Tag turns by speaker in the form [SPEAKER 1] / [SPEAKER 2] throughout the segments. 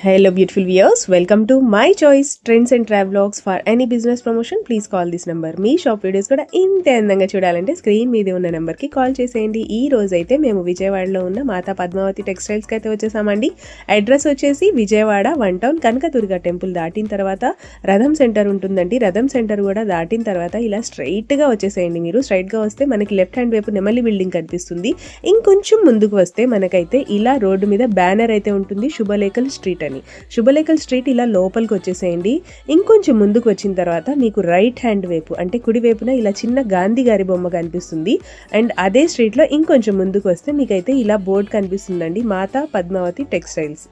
[SPEAKER 1] Hello beautiful viewers welcome to my choice trends and travelogues for any business promotion please call this number me shop videos కూడా ఇంత అందంగా చూడాలంటే screen మీద ఉన్న నెంబర్కి call చేసేయండి. ఈ రోజు అయితే మేము విజయవాడలో ఉన్న మాతా పద్మావతి టెక్స్టైల్స్కి అయితే వచ్చేసామండి. అడ్రస్ వచ్చేసి Vijayawada one town Kanakadurga temple దాటిన తర్వాత రథం సెంటర్ ఉంటుందండి. రథం సెంటర్ కూడా దాటిన తర్వాత ఇలా స్ట్రైట్గా వచ్చేసేయండి మీరు. స్ట్రైట్గా వస్తే మనకి లెఫ్ట్ హ్యాండ్ వైపు నెమలి బిల్డింగ్ కనిపిస్తుంది. ఇంకొంచెం ముందుకు వస్తే మనకైతే ఇలా రోడ్డు మీద బ్యానర్ అయితే ఉంటుంది. శుభలేఖల్ స్ట్రీట్ అని. శుభలేఖల్ స్ట్రీట్ ఇలా లోపలికి వచ్చేసేయండి. ఇంకొంచెం ముందుకు వచ్చిన తర్వాత మీకు రైట్ హ్యాండ్ వైపు అంటే కుడి వైపున ఇలా చిన్న గాంధీ గారి బొమ్మ కనిపిస్తుంది. అండ్ అదే స్ట్రీట్లో ఇంకొంచెం ముందుకు వస్తే మీకైతే ఇలా బోర్డు కనిపిస్తుందండి మాతా పద్మావతి టెక్స్టైల్స్.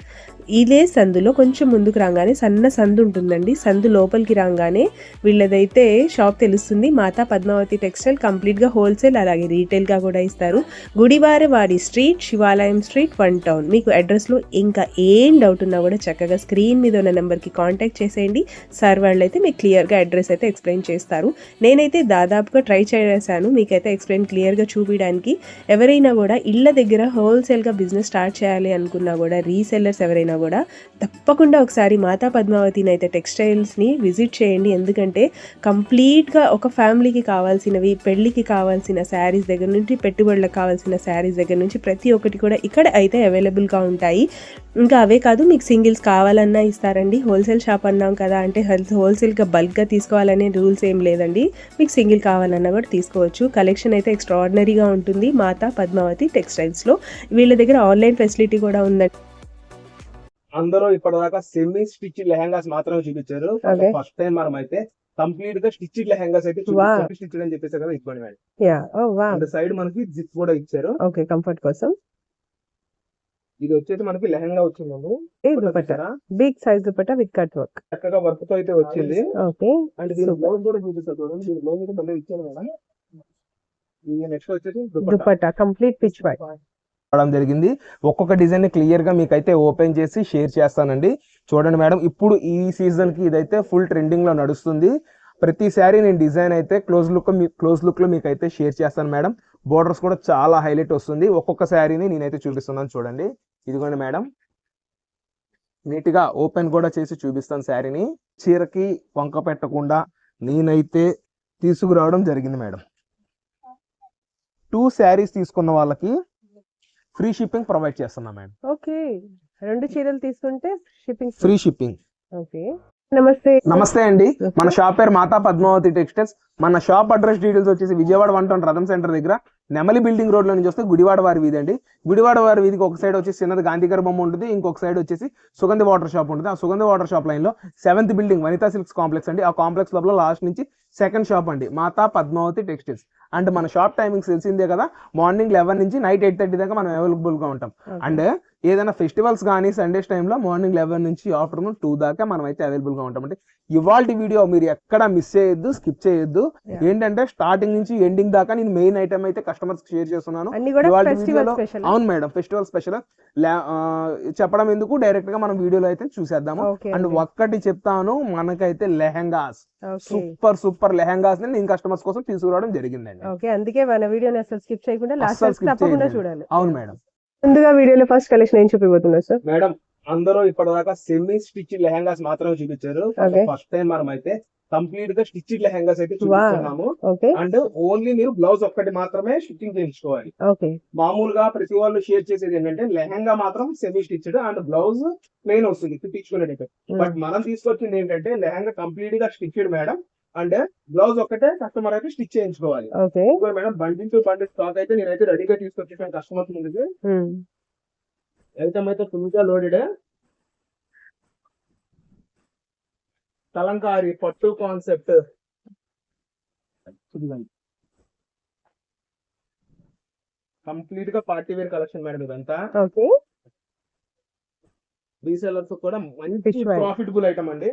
[SPEAKER 1] ఇదే సందులో కొంచెం ముందుకు రాగానే సన్న సందు ఉంటుందండి. సందు లోపలికి రాగానే వీళ్ళదైతే షాప్ తెలుస్తుంది. మాతా పద్మావతి టెక్స్టైల్ కంప్లీట్గా హోల్సేల్ అలాగే రీటైల్గా కూడా ఇస్తారు. గుడివారి వారి street Shivalayam street one town. మీకు అడ్రస్లో ఇంకా ఏం డౌట్ ఉన్నా కూడా చక్కగా స్క్రీన్ మీద ఉన్న నెంబర్కి కాంటాక్ట్ చేసేయండి. సార్ వాళ్ళు అయితే మీకు క్లియర్గా అడ్రస్ అయితే ఎక్స్ప్లెయిన్ చేస్తారు. నేనైతే దాదాపుగా ట్రై చేశాను. మీకైతే ఎక్స్ప్లెయిన్ క్లియర్గా చూపించడానికి ఎవరైనా కూడా ఇళ్ళ దగ్గర హోల్సేల్గా బిజినెస్ స్టార్ట్ చేయాలి అనుకున్నా కూడా రీసెల్లర్స్ ఎవరైనా కూడా తప్పకుండా ఒకసారి మాతా పద్మావతిని అయితే టెక్స్టైల్స్ని విజిట్ చేయండి. ఎందుకంటే కంప్లీట్గా ఒక ఫ్యామిలీకి కావాల్సినవి పెళ్ళికి కావాల్సిన శారీస్ దగ్గర నుంచి పెట్టుబడులకు కావాల్సిన శారీస్ దగ్గర నుంచి ప్రతి ఒక్కటి కూడా ఇక్కడ అయితే అవైలబుల్గా ఉంటాయి. ఇంకా అవే కాదు మీకు సింగిల్స్ కావాలన్నా ఇస్తారండి. హోల్సేల్ షాప్ అన్నాం కదా అంటే హోల్సేల్గా బల్క్గా తీసుకోవాలనే రూల్స్ ఏం లేదండి. మీకు సింగిల్ కావాలన్నా కూడా తీసుకోవచ్చు. కలెక్షన్ అయితే ఎక్స్ట్రాడినరీగా ఉంటుంది మాతా పద్మావతి టెక్స్టైల్స్లో. వీళ్ళ దగ్గర ఆన్లైన్ ఫెసిలిటీ కూడా ఉందండి.
[SPEAKER 2] అందరూ ఇప్పటిదాకా సెమీ స్టిచ్ లెహంగాస్ మాత్రమే చూపించారు. ఫస్ట్ టైం మనం అయితే కంప్లీట్గా స్టిచ్ లెహంగాస్ అయితే. స్టిచ్ అని చెప్పేసి కదా ఇవ్వండి మేడం. సైడ్ మనకి జిప్ కూడా ఇచ్చారు.
[SPEAKER 1] ఓకే కంఫర్ట్ కోసం.
[SPEAKER 2] ఇది వచ్చేసి మనకి లెహంగా వచ్చిందండి.
[SPEAKER 1] Dupatta. Big size dupatta with cut work
[SPEAKER 2] చక్కగా వర్క్తో అయితే వచ్చింది.
[SPEAKER 1] ఓకే
[SPEAKER 2] అండ్ దీని బ్లౌజ్ కూడా చూపిస్తారు చూడండి. దీని బ్లౌజ్ అయితే మళ్ళీ ఇచ్చాను మేడం. నెక్స్ట్ వచ్చేసి దుపట్టా.
[SPEAKER 1] కంప్లీట్ పిచ్ వై
[SPEAKER 2] రావడం జరిగింది. ఒక్కొక్క డిజైన్ క్లియర్గా మీకైతే మీకు అయితే ఓపెన్ చేసి షేర్ చేస్తానండి. చూడండి మేడం ఇప్పుడు ఈ సీజన్కి ఇదైతే ఫుల్ ట్రెండింగ్లో నడుస్తుంది. ప్రతి నేను డిజైన్ అయితే క్లోజ్ లుక్ క్లోజ్ లుక్లో మీకు అయితే షేర్ చేస్తాను మేడం. బోర్డర్స్ కూడా చాలా హైలైట్ వస్తుంది. ఒక్కొక్క శారీని నేనైతే చూపిస్తున్నాను చూడండి. ఇదిగోండి మేడం. నీట్గా ఓపెన్ కూడా చేసి చూపిస్తాను శారీని చీరకి వంక పెట్టకుండా నేనైతే తీసుకురావడం జరిగింది మేడం. టూ శారీస్ తీసుకున్న వాళ్ళకి ఫ్రీ షిప్పింగ్ ప్రొవైడ్ చేస్తున్నా మేడం
[SPEAKER 1] ఓకే. రెండు చీరలు తీసుకుంటే షిప్పింగ్
[SPEAKER 2] ఫ్రీ. షిప్పింగ్.
[SPEAKER 1] ఓకే. నమస్తే.
[SPEAKER 2] నమస్తే అండి. మన షాప్ పేరు మాతా పద్మావతి టెక్స్టైల్స్. మన షాప్ అడ్రస్ డీటెయిల్స్ వచ్చేసి విజయవాడ వన్ టౌన్ రథం సెంటర్ దగ్గర నెమలి బిల్డింగ్ రోడ్లో నుంచి వస్తే గుడివాడ వారి వీధి అండి. గుడివాడ వారి వీధికి ఒక సైడ్ వచ్చేసి చిన్నది గాంధీ గారి బొమ్మ ఉంటుంది. ఇంకొక సైడ్ వచ్చేసి సుగంధి వాటర్ షాప్ ఉంటుంది. ఆ సుగంధి వాటర్ షాప్ లైన్లో seventh building Vanitha silks complex అండి. ఆ కాంప్లెక్స్ లోపల లాస్ట్ నుంచి సెకండ్ షాప్ అండి. మాతా పద్మావతి టెక్స్టైల్స్. అండ్ మన షాప్ టైమింగ్స్ తెలిసిందే కదా. మార్నింగ్ లెవెన్ నుంచి నైట్ ఎయిట్ థర్టీ దాకా మనం అవైలబుల్గా ఉంటాం. అండ్ ఏదైనా ఫెస్టివల్స్ కానీ సండేస్ టైంలో మార్నింగ్ లెవెన్ నుంచి ఆఫ్టర్నూన్ టూ దాకా మనం అయితే అవైలబుల్గా ఉంటాం. అంటే ఇవాళ వీడియో మీరు ఎక్కడ మిస్ చేయొద్దు స్కిప్ చేయొద్దు. ఏంటంటే స్టార్టింగ్ నుంచి ఎండింగ్ దాకా నేను మెయిన్ ఐటమ్ అయితే కస్టమర్స్ షేర్ చేస్తున్నాను. అవును మేడం ఫెస్టివల్ స్పెషల్ చెప్పడం ఎందుకు? డైరెక్ట్గా మనం వీడియోలో అయితే చూసేద్దాము. అండ్ ఒక్కటి చెప్తాను మనకైతే లెహంగాస్. సూపర్ సూపర్ లెహంగాస్ని నేను కస్టమర్స్ కోసం తీసుకురావడం జరిగిందండి.
[SPEAKER 1] అందుకే మన వీడియోని అసలు స్కిప్ చేయకుండా లాస్ట్
[SPEAKER 2] అస్సలు skip
[SPEAKER 1] తప్పకుండా
[SPEAKER 2] చేయొద్దండి.
[SPEAKER 1] చూడాలి.
[SPEAKER 2] అవును మేడం.
[SPEAKER 1] ముందుగా వీడియోలో ఫస్ట్ కలెక్షన్ ఏం చూపిపోతున్నారు సార్
[SPEAKER 2] మేడం అందరూ ఇప్పటిదాకా సెమీ స్టిచ్ లెహంగాస్ మాత్రమే చూపించారు. ఫస్ట్ టైం మనం అయితే కంప్లీట్గా స్టిచ్ లెహంగాస్ అయితే చూపిస్తున్నాము. అండ్ ఓన్లీ మీరు బ్లౌజ్ ఒక్కటి మాత్రమే స్టిచ్చింగ్ చేయించుకోవాలి. మామూలుగా ప్రతి వాళ్ళు షేర్ చేసేది ఏంటంటే లెహంగా మాత్రం semi stitched and blouse plain వస్తుంది కుట్టించుకునేటట్టు. బట్ మనం తీసుకొచ్చింది ఏంటంటే లెహంగా కంప్లీట్గా స్టిచ్డ్ మేడం. అండ్ బ్లౌజ్ ఒక్కటే కస్టమర్ అయితే స్టిచ్ చేయించుకోవాలి. మేడం టు బండిల్ స్టాక్ అయితే నేనైతే రెడీగా తీసుకొచ్చేసాను కస్టమర్స్ ముందుకి ఐటమ్ అయితే ఫుల్గా లోడెడ్ కలంకారి పట్టు కాన్సెప్ట్ కంప్లీట్గా పార్టీ వేర్ కలెక్షన్ మేడం ఇదంతా. రీసెలర్స్ కూడా మంచి. ప్రాఫిటబుల్ ఐటమ్ అండి.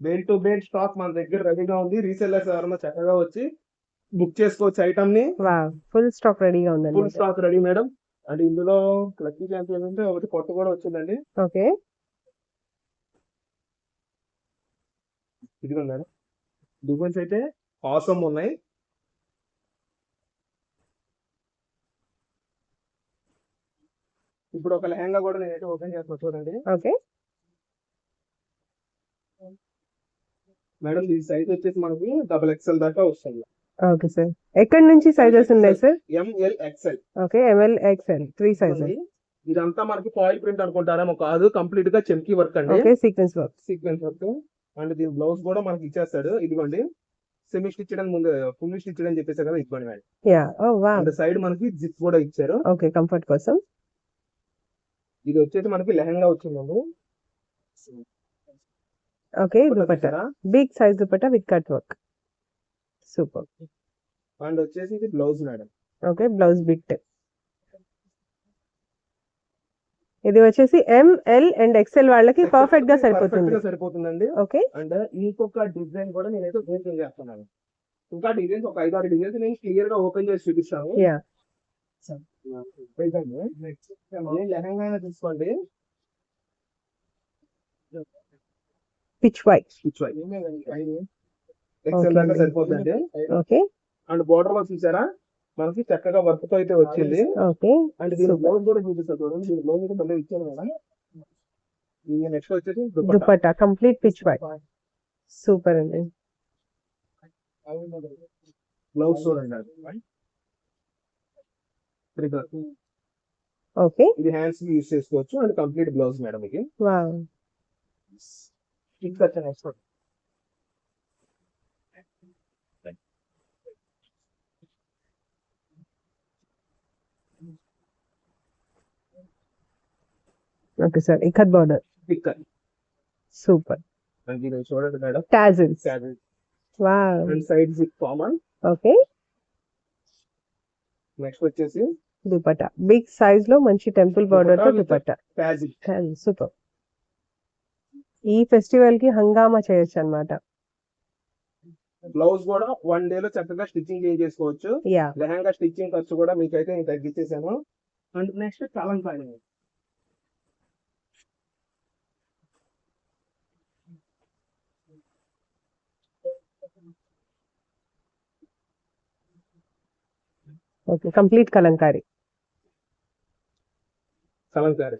[SPEAKER 2] బేల్ టు బేల్ స్టాక్ మన దగ్గర రెడీగా ఉంది. రీసెలర్స్ ఎవరైనా చక్కగా వచ్చి బుక్ చేసుకోవచ్చు
[SPEAKER 1] ఐటమ్ని ఫుల్ స్టాక్ రెడీగా
[SPEAKER 2] ఫుల్
[SPEAKER 1] ఉందండి
[SPEAKER 2] స్టాక్ రెడీ మేడం. అండ్ ఇందులో లక్కీ ఛాన్స్ ఏంటంటే ఒకటి పొట్టు కూడా వచ్చిందండి.
[SPEAKER 1] ఓకే.
[SPEAKER 2] ఇదిగో మేడం. డిజైన్స్ అయితే ఆసమ్ ఉన్నాయి. ఇప్పుడు ఒక లెహంగా కూడా నేనైతే ఓపెన్ చేస్తున్నా చూడండి.
[SPEAKER 1] ఓకే.
[SPEAKER 2] మేడం ఈ సైజ్ వచ్చేసి మనకి డబుల్ ఎక్స్ఎల్ దాకా వస్తుంది.
[SPEAKER 1] Okay sir. ఎక్కడి నుంచి సైజెస్ ఉన్నాయి sir?
[SPEAKER 2] ML XL
[SPEAKER 1] okay ML XL three sizes
[SPEAKER 2] ఇదంతా మనకి ఫాయిల్ ప్రింట్ అనుకుంటారేమో కాదు కంప్లీట్గా చెమ్కి వర్క్ అండి.
[SPEAKER 1] Okay sequence work
[SPEAKER 2] sequence work and దీని బ్లౌజ్ కూడా మనకి ఇచ్చేస్తాడు. ఇదిగోండి. సెమీ స్టిచ్ అని ముందు ఫుల్ స్టిచ్ అని చెప్పేసి కదా ఇదిగోండి మేడం.
[SPEAKER 1] యా ఓ వా
[SPEAKER 2] అండ్ సైడ్ మనకి జిప్ కూడా ఇచ్చారు.
[SPEAKER 1] ఓకే కంఫర్ట్ కోసం.
[SPEAKER 2] ఇది వచ్చేసి మనకి లెహంగా వచ్చిందండి.
[SPEAKER 1] Okay dupatta big size dupatta with cut work super
[SPEAKER 2] and వచ్చేసి ఇది blouse madam.
[SPEAKER 1] Okay blouse bit ఇది వచ్చేసి ఎంఎల్ అండ్ ఎక్స్ఎల్ వాళ్ళకి పర్ఫెక్ట్గా సరిపోతుంది.
[SPEAKER 2] సరిపోతుందండి.
[SPEAKER 1] ఓకే
[SPEAKER 2] అండ్ ఇంకొక డిజైన్ కూడా నేనైతే ఓపెన్ చేస్తున్నాను. ఇంకా డిజైన్స్ ఒక ఐదు ఆరు డిజైన్స్ నేను క్లియర్గా ఓపెన్ చేసి చూపిస్తాను.
[SPEAKER 1] యా
[SPEAKER 2] నేను లెహంగా తీసుకోండి.
[SPEAKER 1] పిచ్ వైట్
[SPEAKER 2] ఎక్సెల్ దాకా సరిపోతుందండి.
[SPEAKER 1] ఓకే
[SPEAKER 2] అండ్ బోర్డర్లో చూసారా? మనకి చక్కగా వర్క్తో అయితే వచ్చింది.
[SPEAKER 1] ఓకే
[SPEAKER 2] అండ్ దీని. బ్లౌజ్ కూడా చూపిస్తా చూడండి. దీని బ్లౌజ్ అయితే మళ్ళీ ఇచ్చాను కదా. నెక్స్ట్ వచ్చేసి dupatta.
[SPEAKER 1] Dupatta. Complete peach white super అండి.
[SPEAKER 2] బ్లౌజ్ చూడండి.
[SPEAKER 1] ఓకే
[SPEAKER 2] ఇది హ్యాండ్స్ యూస్ చేసుకోవచ్చు. అండ్ కంప్లీట్ బ్లౌజ్ మేడం ఇది
[SPEAKER 1] వా
[SPEAKER 2] ఇంకా next
[SPEAKER 1] okay sir ikat border
[SPEAKER 2] sticker
[SPEAKER 1] super
[SPEAKER 2] and ఇది చూడండి మేడం
[SPEAKER 1] టాజిల్స్ వా
[SPEAKER 2] and side zip common
[SPEAKER 1] okay
[SPEAKER 2] next వచ్చేసి
[SPEAKER 1] దుపట్టా బిగ్ సైజ్లో మంచి టెంపుల్ బార్డర్తో
[SPEAKER 2] Dupatta. With
[SPEAKER 1] దుపట్టా
[SPEAKER 2] ప్యాజిల్
[SPEAKER 1] సూపర్ ఈ ఫెస్టివల్కి హంగామా చేయొచ్చు అన్నమాట
[SPEAKER 2] బ్లౌజ్ కూడా వన్ డే లో చక్కగా స్టిచ్చింగ్ చేసుకోవచ్చు లెహంగా స్టిచ్చింగ్ ఖర్చు కూడా మీకైతే నేను తగ్గించేసాను. And next kalamkari
[SPEAKER 1] okay complete kalamkari.
[SPEAKER 2] Kalamkari.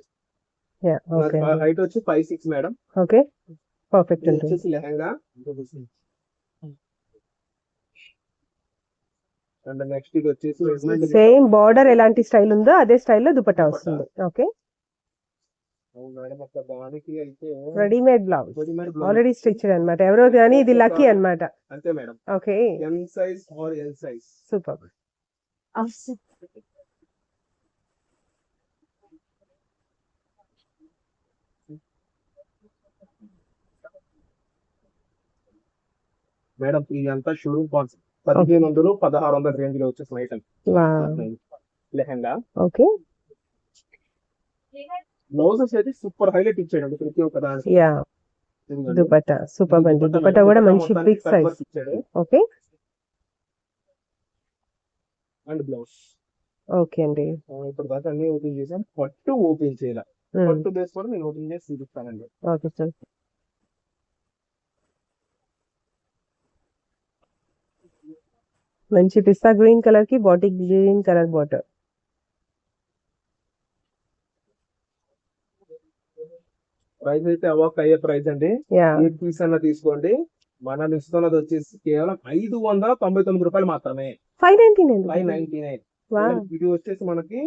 [SPEAKER 2] Height వచ్చి five six madam
[SPEAKER 1] okay perfect
[SPEAKER 2] వచ్చేసి లెహంగా. అండ్ నెక్స్ట్ ఇది వచ్చేసి
[SPEAKER 1] సేమ్ బార్డర్ ఎలాంటి స్టైల్ ఉందో అదే స్టైల్లో దుపట్టా వస్తుంది. Okay readymade blouse already stitched అన్నమాట. ఎవరో కానీ ఇది లక్కీ అన్నమాట.
[SPEAKER 2] అంతే madam
[SPEAKER 1] okay
[SPEAKER 2] M size or L size
[SPEAKER 1] super
[SPEAKER 2] madam ఇదంతా షోరూమ్ కాన్సెప్ట్ పదిహేను వందలు పదహారు వందల రేంజ్లో వచ్చేసిన ఐటమ్ లెహంగా
[SPEAKER 1] ఓకే.
[SPEAKER 2] బ్లౌజెస్ అయితే సూపర్ హైలైట్ ఇచ్చాడు ప్రతి ఒక్క దానికి.
[SPEAKER 1] దుపట్టా సూపర్ అండి
[SPEAKER 2] దుపట్టా
[SPEAKER 1] కూడా మంచి big size okay.
[SPEAKER 2] And blouse
[SPEAKER 1] okay అండి.
[SPEAKER 2] ఇప్పుడు దాకా అన్ని ఓపెన్ చేశాను. పట్టు ఓపెన్ చేయాలి. పట్టు బేస్ కూడా నేను ఓపెన్ చేసి చూపిస్తానండి.
[SPEAKER 1] Okay sir. మంచి పిస్తా గ్రీన్ కలర్కి బాటిక్ గ్రీన్ కలర్ బాటర్
[SPEAKER 2] ప్రైస్ అయితే అవాక్ అయ్యే ప్రైస్ అండి. పీస్ అన్న తీసుకోండి. మనం ఇస్తున్నది వచ్చేసి కేవలం ఐదు వందల తొంభై తొమ్మిది రూపాయలు మాత్రమే.
[SPEAKER 1] Five ninety
[SPEAKER 2] five
[SPEAKER 1] nine
[SPEAKER 2] ninety nine ఇది వచ్చేసి మనకి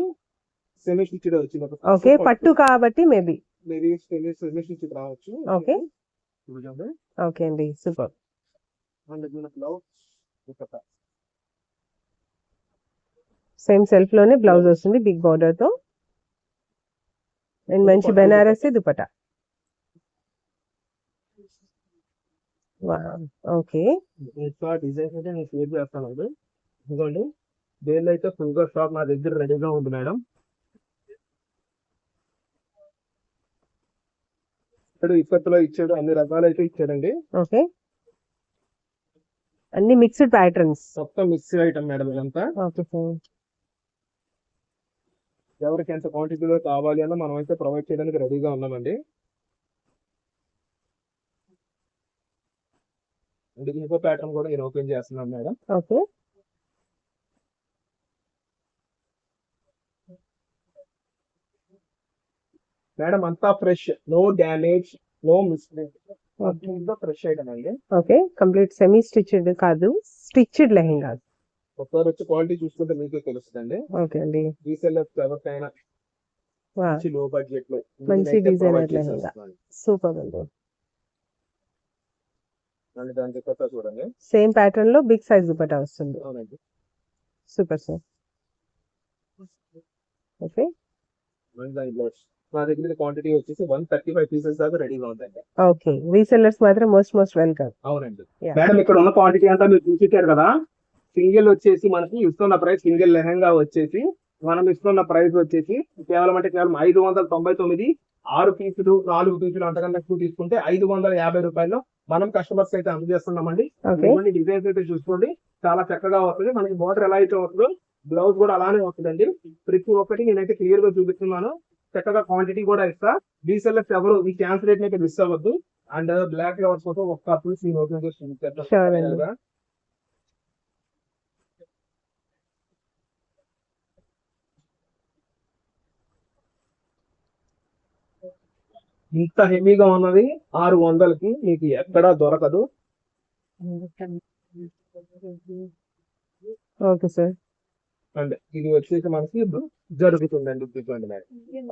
[SPEAKER 2] సెమీ స్టిచ్డ్ వచ్చింది
[SPEAKER 1] ఓకే పట్టు. కాబట్టి maybe
[SPEAKER 2] maybe semi semi stitched రావచ్చు.
[SPEAKER 1] ఓకే
[SPEAKER 2] చూడండి.
[SPEAKER 1] ఓకే అండి సూపర్
[SPEAKER 2] అండ్ బ్లౌజ్
[SPEAKER 1] సేమ్ సెల్ఫ్లోనే బ్లౌజ్ వస్తుంది బిగ్ బార్డర్తో. అండ్ మంచి బెనారస్ దుపట్టా. ఓకే
[SPEAKER 2] ఇదిగోండి దేనిలో అయితే ఫుల్గా స్టాక్ నా దగ్గర రెడీగా ఉంది మేడం. ఇక్కడ ఇక్కత్తులో ఇచ్చాడు అన్ని రకాలు అయితే ఇచ్చాడండి.
[SPEAKER 1] ఓకే అన్ని మిక్స్డ్ ప్యాటర్న్స్
[SPEAKER 2] మొత్తం మిక్స్డ్ ఐటమ్ మేడం ఇదంతా.
[SPEAKER 1] ఓకే సార్
[SPEAKER 2] ఎవరికి ఎంత క్వాంటిటీలో కావాలి అన్న మనం అయితే ప్రొవైడ్ చేయడానికి రెడీగా ఉన్నామండి. ఇంకో ప్యాటర్న్ కూడా నేను ఓపెన్ చేస్తున్నాను మేడం.
[SPEAKER 1] ఓకే.
[SPEAKER 2] మేడం అంతా ఫ్రెష్ నో డ్యామేజ్ నో అంతా ఫ్రెష్ ఐటమ్ అండి.
[SPEAKER 1] ఓకే. కంప్లీట్ సెమీ స్టిచ్డ్ కాదు స్టిచ్డ్ లెహెంగా
[SPEAKER 2] ఒకసారి వచ్చి క్వాలిటీ చూసుకుంటే మీకే తెలుస్తుందండి.
[SPEAKER 1] ఓకే అండి.
[SPEAKER 2] రీసెల్లర్స్ ఎవరికైనా
[SPEAKER 1] వా.
[SPEAKER 2] మంచి లో బడ్జెట్లో
[SPEAKER 1] మంచి లెహంగా.
[SPEAKER 2] చేసేస్తున్నాను.
[SPEAKER 1] సూపర్ అండి.
[SPEAKER 2] దానికి కొత్త చూడండి.
[SPEAKER 1] సేమ్ ప్యాటర్న్లో బిగ్ సైజ్ దుపట్టా వస్తుంది.
[SPEAKER 2] అవునండి.
[SPEAKER 1] సూపర్ సార్ ఓకే
[SPEAKER 2] దాని మా దగ్గర క్వాంటిటీ వచ్చేసి వన్ థర్టీ ఫైవ్ పీసెస్ దాకా రెడీగా ఉందండి.
[SPEAKER 1] ఓకే రీసెల్లర్స్ మాత్రం మోస్ట్ మోస్ట్ వెల్కమ్
[SPEAKER 2] అవునండి. మేడం ఇక్కడ ఉన్న క్వాంటిటీ అంతా మీరు చూసించారు కదా? సింగిల్ వచ్చేసి మనకి ఇస్తున్న ప్రైస్ సింగిల్ లెహంగా వచ్చేసి మనం ఇస్తున్న ప్రైస్ వచ్చేసి కేవలం అంటే కేవలం ఐదు వందల తొంభై తొమ్మిది ఆరు పీసులు నాలుగు పీసులు అంతకన్నా ఎక్కువ తీసుకుంటే ఐదు వందల యాభై రూపాయలు మనం కస్టమర్స్ అయితే అందజేస్తున్నామండి. డిజైన్స్ అయితే చూసుకోండి. చాలా చక్కగా వస్తుంది. మనకి బోర్డర్ ఎలా అయితే వస్తుందో బ్లౌజ్ కూడా అలానే వస్తుందండి. ప్రతి ఒక్కటి నేనైతే క్లియర్గా చూపిస్తున్నాను. చక్కగా క్వాంటిటీ కూడా ఇస్తా. డీసెల్ఎఫ్ ఎవరు ఈ ఛాన్స్ రేట్ అయితే మిస్ అవ్వద్దు. అండ్ బ్లాక్ కవర్స్ కోసం ఒక్క ఓపెన్ చేసి చూపిస్తాను.
[SPEAKER 1] Sure అండి.
[SPEAKER 2] ఇంత హెవీగా ఉన్నది ఆరు వందలకి మీకు ఎక్కడా దొరకదు.
[SPEAKER 1] Okay sir.
[SPEAKER 2] అండ్ ఇది వచ్చేసి మనకి జరుగుతుందండి ఇదిగోండి మేడం.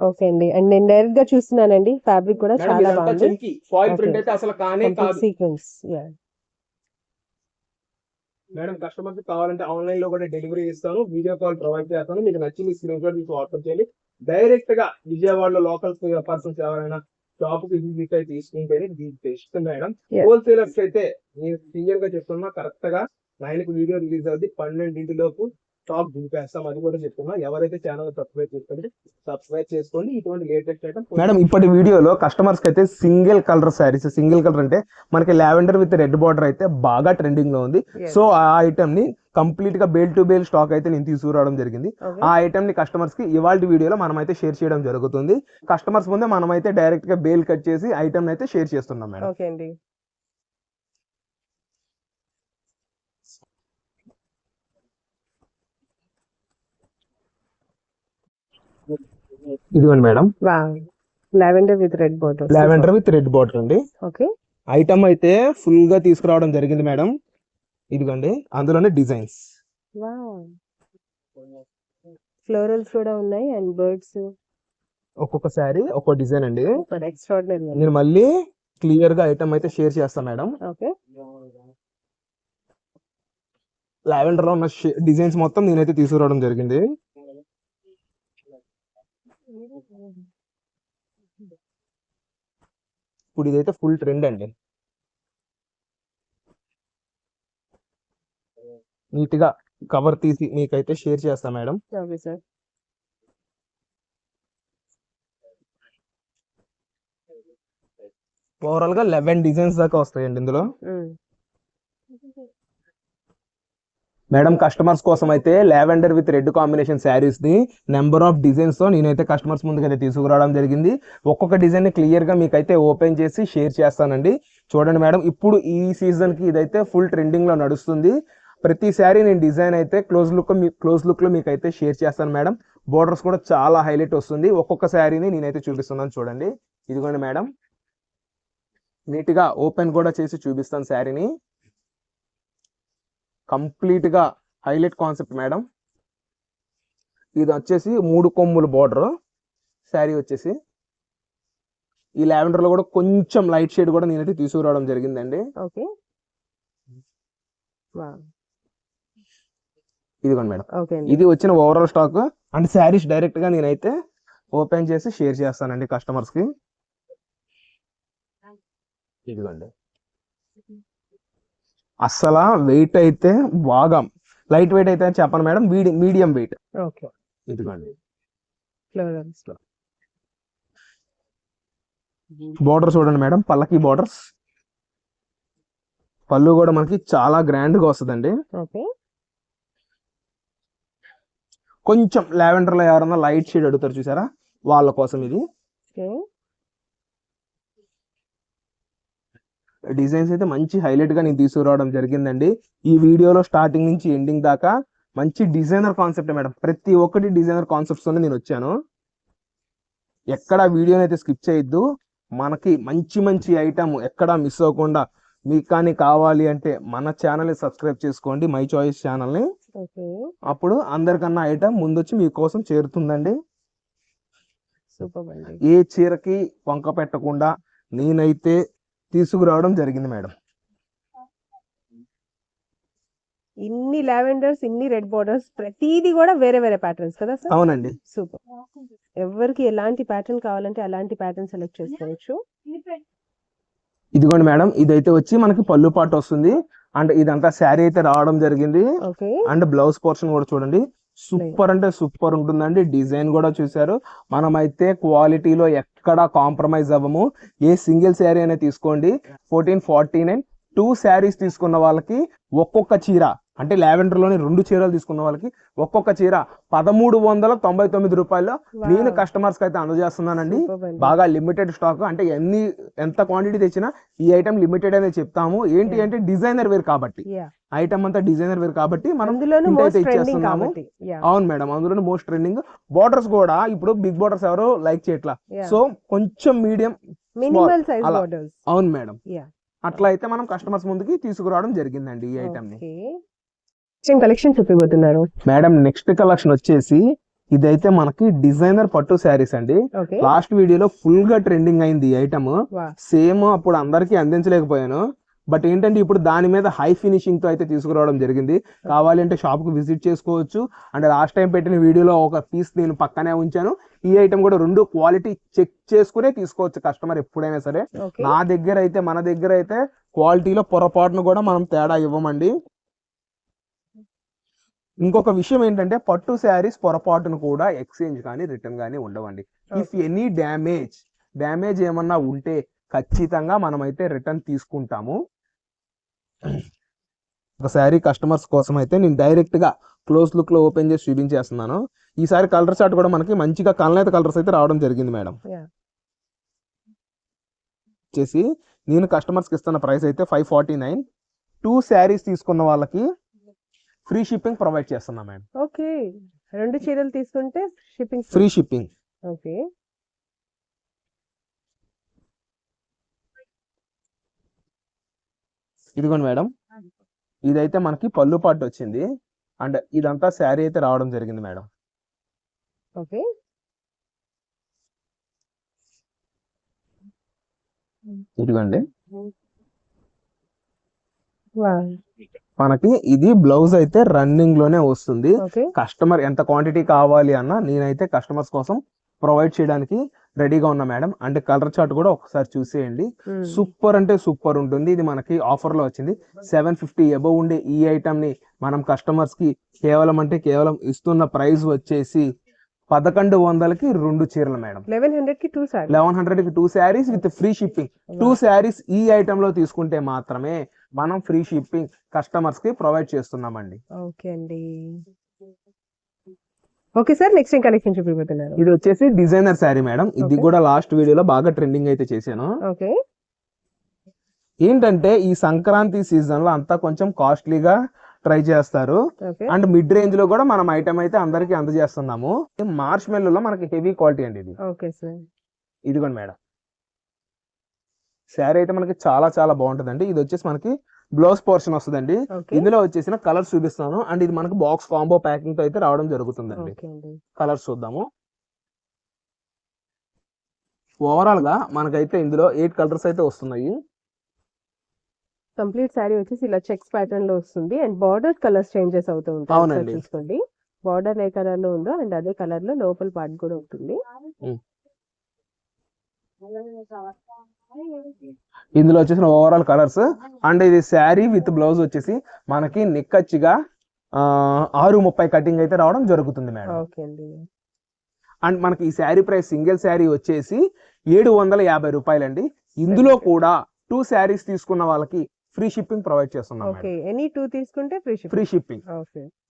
[SPEAKER 1] ఓకే అండి. అండ్ నేను డైరెక్ట్గా చూస్తున్నానండి. ఫ్యాబ్రిక్ కూడా చాలా బాగుంది.
[SPEAKER 2] Foil print. అయితే అసలు కానే కాదు.
[SPEAKER 1] సీక్వెన్స్
[SPEAKER 2] మేడం కస్టమర్స్ కావాలంటే ఆన్లైన్లో కూడా డెలివరీ ఇస్తాను. వీడియో కాల్ ప్రొవైడ్ చేస్తాను. మీకు నచ్చింది స్క్రీన్ షాట్ తీసి వాట్సాప్ చేయండి. డైరెక్ట్గా విజయవాడలో లోకల్ పర్సన్స్ ఎవరైనా విజిట్ అయితే తీసుకుంటేనే దీని బెస్ట్ మేడం. హోల్సేలర్స్ అయితే నేను సింగిల్గా చెప్తున్నా కరెక్ట్గా నైన్కి వీడియో రిలీజ్ అవుతుంది పన్నెండింటి లోపు స్టాక్ దింపేస్తాం అది కూడా చెప్తున్నా. ఎవరైతే ఛానల్ సబ్స్క్రైబ్ చేసుకోండి సబ్స్క్రైబ్ చేసుకోండి. ఇటువంటి లేటెస్ట్ ఐటమ్ మేడం ఇప్పటి వీడియోలో కస్టమర్స్కి అయితే single colour saris single colour అంటే మనకి లావెండర్ విత్ రెడ్ బార్డర్ అయితే బాగా ట్రెండింగ్లో ఉంది. సో ఆ ఐటమ్ని కంప్లీట్గా బేల్ టు బేల్ స్టాక్ అయితే నేను తీసుకురావడం జరిగింది. ఆ ఐటమ్ని కస్టమర్స్కి ఇవాళ వీడియోలో మనం అయితే షేర్ చేయడం జరుగుతుంది. కస్టమర్స్ ముందే మనం అయితే డైరెక్ట్గా బేల్ కట్ చేసి ఐటమ్ అయితే షేర్ చేస్తున్నాం మేడం.
[SPEAKER 1] ఓకే అండి.
[SPEAKER 2] ఇదిగోండి madam.
[SPEAKER 1] Lavender with red border
[SPEAKER 2] lavender with red border అండి.
[SPEAKER 1] ఓకే.
[SPEAKER 2] ఐటమ్ అయితే ఫుల్గా తీసుకురావడం జరిగింది మేడం. ఇదిగోండి అందులోనే డిజైన్స్.
[SPEAKER 1] ఫ్లోరల్స్ కూడా ఉన్నాయి అండ్ బర్డ్స్.
[SPEAKER 2] ఒక్కొక్క శారీ ఒక్కో డిజైన్ అండి.
[SPEAKER 1] ఎక్స్ట్రాడినరీ
[SPEAKER 2] నేను మళ్ళీ క్లియర్గా ఐటమ్ అయితే షేర్ చేస్తాను మేడం.
[SPEAKER 1] ఓకే.
[SPEAKER 2] లావెండర్లో ఉన్న డిజైన్స్ మొత్తం నేనైతే తీసుకురావడం జరిగింది. ఇప్పుడు ఇదైతే ఫుల్ ట్రెండ్ అండి. నీట్గా కవర్ తీసి మీకైతే షేర్ చేస్తా మేడం.
[SPEAKER 1] Okay sir.
[SPEAKER 2] ఓవరాల్గా లెవెన్ డిజైన్స్ దాకా వస్తాయండి ఇందులో. మేడం కస్టమర్స్ కోసం అయితే లావెండర్ విత్ రెడ్ కాంబినేషన్ శారీస్ని నెంబర్ ఆఫ్ డిజైన్స్తో నేనైతే కస్టమర్స్ ముందుకైతే అయితే తీసుకురావడం జరిగింది. ఒక్కొక్క డిజైన్ని క్లియర్గా మీకైతే ఓపెన్ చేసి షేర్ చేస్తానండి. చూడండి మేడం ఇప్పుడు ఈ సీజన్కి ఇదైతే ఫుల్ ట్రెండింగ్లో నడుస్తుంది. ప్రతి శారీ నేను డిజైన్ అయితే క్లోజ్ లుక్ క్లోజ్ లుక్లో మీకైతే షేర్ చేస్తాను మేడం. బోర్డర్స్ కూడా చాలా హైలైట్ వస్తుంది. ఒక్కొక్క శారీని నేనైతే చూపిస్తున్నాను చూడండి. ఇదిగోండి మేడం. నీట్గా ఓపెన్ కూడా చేసి చూపిస్తాను శారీని. కంప్లీట్గా హైలైట్ కాన్సెప్ట్ మేడం. ఇది వచ్చేసి మూడు కొమ్ముల బార్డర్. శారీ వచ్చేసి. ఈ లావెండర్లో కూడా కొంచెం లైట్ షేడ్ కూడా నేనైతే తీసుకురావడం జరిగిందండి.
[SPEAKER 1] ఓకే.
[SPEAKER 2] ఇదిగోండి మేడం. ఇది వచ్చిన ఓవరాల్ స్టాక్. అండ్ శారీస్ డైరెక్ట్గా నేనైతే ఓపెన్ చేసి షేర్ చేస్తానండి కస్టమర్స్కి ఇదిగోండి. అస్సలు వెయిట్ అయితే బాగా లైట్ వెయిట్ అయితే చెప్పను మేడం మీడియం వెయిట్
[SPEAKER 1] ఓకే.
[SPEAKER 2] ఇదిగోండి. బోర్డర్ చూడండి మేడం పల్లకి బోర్డర్స్ పళ్ళు కూడా మనకి చాలా గ్రాండ్గా వస్తుందండి. కొంచెం లావెండర్లో ఎవరన్నా లైట్ షేడ్ అడుగుతారు చూసారా? వాళ్ళ కోసం ఇది
[SPEAKER 1] ఓకే
[SPEAKER 2] డిజైన్స్ అయితే మంచి హైలైట్గా నేను తీసుకురావడం జరిగిందండి. ఈ వీడియోలో స్టార్టింగ్ నుంచి ఎండింగ్ దాకా మంచి డిజైనర్ కాన్సెప్ట్ మేడం. ప్రతి ఒక్కటి డిజైనర్ కాన్సెప్ట్స్ తోనే నేను వచ్చాను. ఎక్కడ వీడియోని అయితే స్కిప్ చేయొద్దు. మనకి మంచి మంచి ఐటమ్ ఎక్కడ మిస్ అవ్వకుండా మీకు కానీ కావాలి అంటే మన ఛానల్ని సబ్స్క్రైబ్ చేసుకోండి. మై చాయిస్ ఛానల్ని. అప్పుడు అందరికన్నా ఐటమ్ ముందొచ్చి మీకోసం చేరుతుందండి. ఏ చీరకి వంక పెట్టకుండా నేనైతే తీసుకురావడం జరిగింది మేడం.
[SPEAKER 1] ఇన్ని లావెండర్స్ ఇన్ని రెడ్ బార్డర్స్ ప్రతిదీ కూడా వేరే వేరే ప్యాటర్న్స్ కదా సార్?
[SPEAKER 2] అవునండి.
[SPEAKER 1] సూపర్. ఎవరికి ఎలాంటి ప్యాటర్న్ కావాలంటే అలాంటి ప్యాటర్న్ సెలెక్ట్ చేసుకోవచ్చు.
[SPEAKER 2] ఇదిగోండి మేడం ఇదైతే వచ్చి మనకి పళ్ళు పాటు వస్తుంది. అండ్ ఇదంతా శారీ అయితే రావడం జరిగింది.
[SPEAKER 1] ఓకే.
[SPEAKER 2] అండ్ బ్లౌజ్ పోర్షన్ కూడా చూడండి. సూపర్ అంటే సూపర్ ఉంటుందండి. డిజైన్ కూడా చూసారు మనమైతే క్వాలిటీలో ఎక్కడా కాంప్రమైజ్ అవ్వము. ఏ సింగిల్ శారీ అనేది తీసుకోండి. Fourteen forty nine two saris తీసుకున్న వాళ్ళకి ఒక్కొక్క చీర అంటే లావెండర్లోని రెండు చీరలు తీసుకున్న వాళ్ళకి ఒక్కొక్క చీర పదమూడు వందల తొంభై తొమ్మిది రూపాయలు నేను కస్టమర్స్కి అయితే అందజేస్తున్నానండి. బాగా లిమిటెడ్ స్టాక్ అంటే ఎన్ని ఎంత క్వాంటిటీ తెచ్చినా ఈ ఐటమ్ లిమిటెడ్ అనేది చెప్తాము. ఏంటి. అంటే డిజైనర్ వేర్ కాబట్టి. ఐటమ్ అంతా డిజైనర్ వేర్ కాబట్టి మనం
[SPEAKER 1] అందులోనూ
[SPEAKER 2] ఇచ్చేస్తున్నాము. అవును మేడం అందులో మోస్ట్ ట్రెండింగ్ బార్డర్స్ కూడా ఇప్పుడు బిగ్ బార్డర్స్ ఎవరు లైక్ చేయట్లా. సో కొంచెం మీడియం అవును మేడం. అట్లా అయితే మనం కస్టమర్స్ ముందుకి తీసుకురావడం జరిగిందండి ఈ ఐటమ్ని.
[SPEAKER 1] కలెక్షన్ చూపిపోతున్నారు
[SPEAKER 2] మేడం నెక్స్ట్ కలెక్షన్ వచ్చేసి ఇదైతే మనకి డిజైనర్ పట్టు శారీస్ అండి. లాస్ట్ వీడియోలో ఫుల్గా ట్రెండింగ్ అయింది ఈ ఐటమ్ సేమ్ అప్పుడు అందరికీ అందించలేకపోయాను. బట్ ఏంటంటే ఇప్పుడు దాని మీద హై ఫినిషింగ్తో అయితే తీసుకురావడం జరిగింది. కావాలి అంటే షాప్కు విజిట్ చేసుకోవచ్చు. అండ్ లాస్ట్ టైం పెట్టిన వీడియోలో ఒక పీస్ నేను పక్కనే ఉంచాను. ఈ ఐటమ్ కూడా రెండు క్వాలిటీ చెక్ చేసుకునే తీసుకోవచ్చు కస్టమర్ ఎప్పుడైనా సరే. నా దగ్గర అయితే మన దగ్గర అయితే క్వాలిటీలో పొరపాటును కూడా మనం తేడా ఇవ్వమండి. ఇంకొక విషయం ఏంటంటే పట్టు శారీస్ పొరపాటును కూడా ఎక్స్చేంజ్ కానీ రిటర్న్ కానీ ఉండవండి. ఇఫ్ ఎనీ డ్యామేజ్ డ్యామేజ్ ఏమన్నా ఉంటే ఖచ్చితంగా మనమైతే రిటర్న్ తీసుకుంటాము. ఒక శారీ కస్టమర్స్ కోసం అయితే నేను డైరెక్ట్గా క్లోజ్ లుక్లో ఓపెన్ చేసి చూపించేస్తున్నాను. ఈసారి కలర్ చార్ట్ కూడా మనకి మంచిగా కలనేత కలర్స్ అయితే రావడం జరిగింది మేడం. వచ్చేసి నేను కస్టమర్స్కి ఇస్తున్న ప్రైస్ అయితే five forty nine. Two saris తీసుకున్న వాళ్ళకి ఫ్రీ షిప్పింగ్ ప్రొవైడ్ చేస్తున్నా మేడం.
[SPEAKER 1] ఓకే. రెండు చీరలు తీసుకుంటే షిప్పింగ్
[SPEAKER 2] ఫ్రీ షిప్పింగ్.
[SPEAKER 1] ఓకే.
[SPEAKER 2] ఇదిగోండి మేడం. ఇదైతే మనకి పళ్ళు పాటు వచ్చింది. అండ్ ఇదంతా శారీ అయితే రావడం జరిగింది మేడం.
[SPEAKER 1] ఓకే.
[SPEAKER 2] ఇదిగోండి. మనకి ఇది బ్లౌజ్ అయితే రన్నింగ్లోనే వస్తుంది. కస్టమర్ ఎంత క్వాంటిటీ కావాలి అన్నా నేనైతే కస్టమర్స్ కోసం ప్రొవైడ్ చేయడానికి రెడీగా ఉన్నా మేడం. అంటే కలర్ చార్ట్ కూడా ఒకసారి చూసేయండి. సూపర్ అంటే సూపర్ ఉంటుంది. ఇది మనకి ఆఫర్లో వచ్చింది. సెవెన్ ఫిఫ్టీ అబవ్ ఉండే ఈ ఐటమ్ని మనం కస్టమర్స్కి కేవలం అంటే కేవలం ఇస్తున్న ప్రైస్ వచ్చేసి పదకొండు వందలకి రెండు చీరలు మేడం.
[SPEAKER 1] లెవెన్ హండ్రెడ్కి టూ సారీ
[SPEAKER 2] లెవెన్ హండ్రెడ్కి two saris with free shipping two saris ఈ ఐటమ్లో తీసుకుంటే మాత్రమే మనం ఫ్రీ షిప్పింగ్ కస్టమర్స్కి ప్రొవైడ్ చేస్తున్నామండి.
[SPEAKER 1] ఓకే అండి. ఓకే సార్ నెక్స్ట్ ఏం కలెక్షన్ చూపిపోతున్నారు
[SPEAKER 2] ఇది వచ్చేసి డిజైనర్ శారీ మేడం ఇది. కూడా లాస్ట్ వీడియోలో బాగా ట్రెండింగ్ అయితే చేశాను.
[SPEAKER 1] ఓకే.
[SPEAKER 2] ఏంటంటే ఈ సంక్రాంతి సీజన్లో అంతా కొంచెం కాస్ట్లీగా ట్రై చేస్తారు. అండ్ మిడ్ రేంజ్లో కూడా మనం ఐటమ్ అయితే అందరికి అందజేస్తున్నాము. మార్చ్ మెల్లులో మనకి హెవీ క్వాలిటీ అండి ఇది.
[SPEAKER 1] Okay sir.
[SPEAKER 2] ఇదిగోండి మేడం శారీ అయితే మనకి చాలా చాలా బాగుంటుందండి. ఇది వచ్చేసి మనకి బ్లౌజ్ పోర్షన్ వస్తుందండి. ఇందులో వచ్చేసిన కలర్స్ చూపిస్తాను అండ్ ఇది మనకి బాక్స్ కాంబో ప్యాకింగ్తో అయితే రావడం జరుగుతుందండి. కలర్స్ చూద్దాము. ఓవరాల్గా మనకైతే ఇందులో ఎయిట్ కలర్స్ అయితే వస్తున్నాయి.
[SPEAKER 1] కంప్లీట్ శారీ వచ్చేసి ఇలా చెక్స్ ప్యాటర్న్లో వస్తుంది. అండ్ బార్డర్ కలర్స్ చేంజెస్ అవుతూ ఉంటాయి. చూసుకోండి. బార్డర్ ఏ కలర్లో ఉందో అండ్ అదే కలర్లో లోపల పార్ట్ కూడా ఉంటుంది.
[SPEAKER 2] ఇందులో వచ్చేసిన ఓవరాల్ కలర్స్ అండ్ ఇది శారీ విత్ బ్లౌజ్ వచ్చేసి మనకి నిక్కచ్చిగా ఆరు ముప్పై కటింగ్ అయితే రావడం జరుగుతుంది మేడం
[SPEAKER 1] అండి.
[SPEAKER 2] మనకి ఈ శారీ ప్రైస్ సింగిల్ శారీ వచ్చేసి ఏడు వందల యాభై రూపాయలండి. ఇందులో కూడా టూ శారీస్ తీసుకున్న వాళ్ళకి ఫ్రీ షిప్పింగ్ ప్రొవైడ్ చేస్తున్నాం
[SPEAKER 1] ఎనీ టూ తీసుకుంటే ఫ్రీ
[SPEAKER 2] ఫ్రీ షిప్పింగ్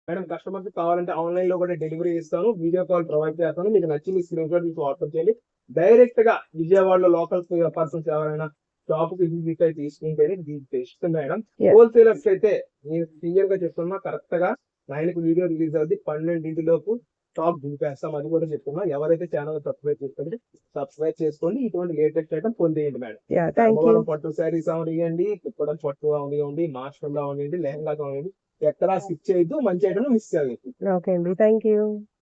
[SPEAKER 2] మేడం కస్టమర్స్కి కావాలంటే ఆన్లైన్లో కూడా డెలివరీ ఇస్తాను వీడియో కాల్ ప్రొవైడ్ చేస్తాను మీకు నచ్చింది స్క్రీన్ షాట్ మీకు వాట్సాప్ చేయండి. డైరెక్ట్గా విజయవాడలో లోకల్ పర్సన్స్ ఎవరైనా షాప్కి విజిట్ అయితే తీసుకుంటే బెస్ట్ మేడం. హోల్సేలర్స్ అయితే నేను సీనియర్గా చెప్తున్నా కరెక్ట్గా నైన్కి వీడియో రిలీజ్ అవుతుంది పన్నెండింటి లోపు స్టాక్ దింపేస్తాం అది కూడా చెప్తున్నా. ఎవరైతే ఛానల్ సబ్స్క్రైబ్ చేసుకోండి సబ్స్క్రైబ్ చేసుకోండి ఇటువంటి లేటెస్ట్ ఐటమ్ పొందేయండి మేడం. పట్టు శారీస్ అవనియండి ఇప్పుడు పట్టు అవనివ్వండి మాస్టర్ ఉండండి లెహంగా అవనివ్వండి ఎక్కడా స్కిప్ చేయొద్దు మంచి ఐటమ్ మిస్ చేయదు
[SPEAKER 1] ఓకే అండి. Thank you